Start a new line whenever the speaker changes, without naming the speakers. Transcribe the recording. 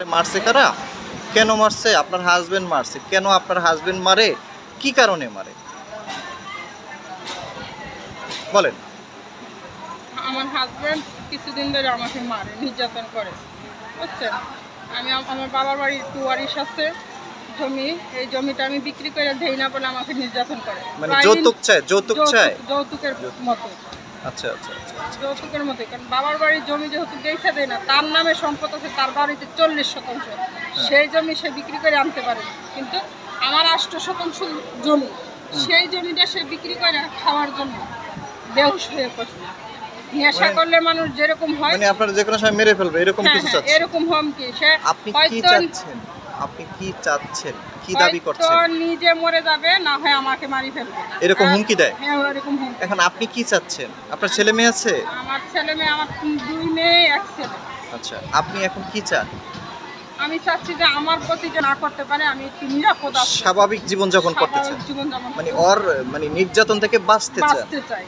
মারছে কারা? কেন মারছে? আপনার হাজবেন্ড মারছে। কেন আপনার হাজবেন্ড মারে? কি কারণে মারে? বলেন।
আমার হাজব্যান্ড কিছুদিন ধরে আমাকে মারে নির্যাতন করে বুঝছেন? আমি আমার বাবার বাড়ির টুয়ারিশ আছে জমি এই জমিটা আমি বিক্রি করে দেই না বলে আমাকে নির্যাতন করে।
মানে যৌতুক চায় যৌতুক চায়?
যৌতুকের মতো।
আচ্ছা আচ্ছা আচ্ছা আচ্ছা।
যৌতুকের মতো কারণ বাবার বাড়ির জমি যেহেতু দেখে দেয় না তার নামে সম্পদ আছে তার বাড়িতে চল্লিশ শতাংশ। সেই জমি সে বিক্রি করে আনতে পারে। কিন্তু আমার আষ্ট শতাংশ জমি সেই জমিটা সে বিক্রি করে খাওয়ার জন্য বেহুশ হয়ে পড়ছে। নেশা
মানে-
করলে মানুষ যেরকম হয়
মানে আপনার যে কোনো সময় মেরে ফেলবে এরকম
হ্যাঁ,
কিছু
হ্যাঁ, এরকম হুমকি। সে
আপনি কি চাচ্ছেন? আপনি কি চাচ্ছেন? কি দাবি করছেন?
নিজে মরে যাবে না হয় আমাকে মারি ফেলবে।
এরকম হুমকি দেয়?
হ্যাঁ এরকম হুমকি
এখন আপনি কি চাচ্ছেন? আপনার ছেলে মেয়ে আছে?
আমার ছেলে মেয়ে আমার দুই মেয়ে এক ছেলে।
আচ্ছা আপনি এখন কি চান?
আমি চাচ্ছি যে আমার প্রতি যে না করতে পারে আমি একটু নিরাপদ।
স্বাভাবিক জীবন যাপন করতে চান।
স্বাভাবিক জীবনযাপন
মানে ওর মানে নির্যাতন থেকে
বাঁচতে চাই।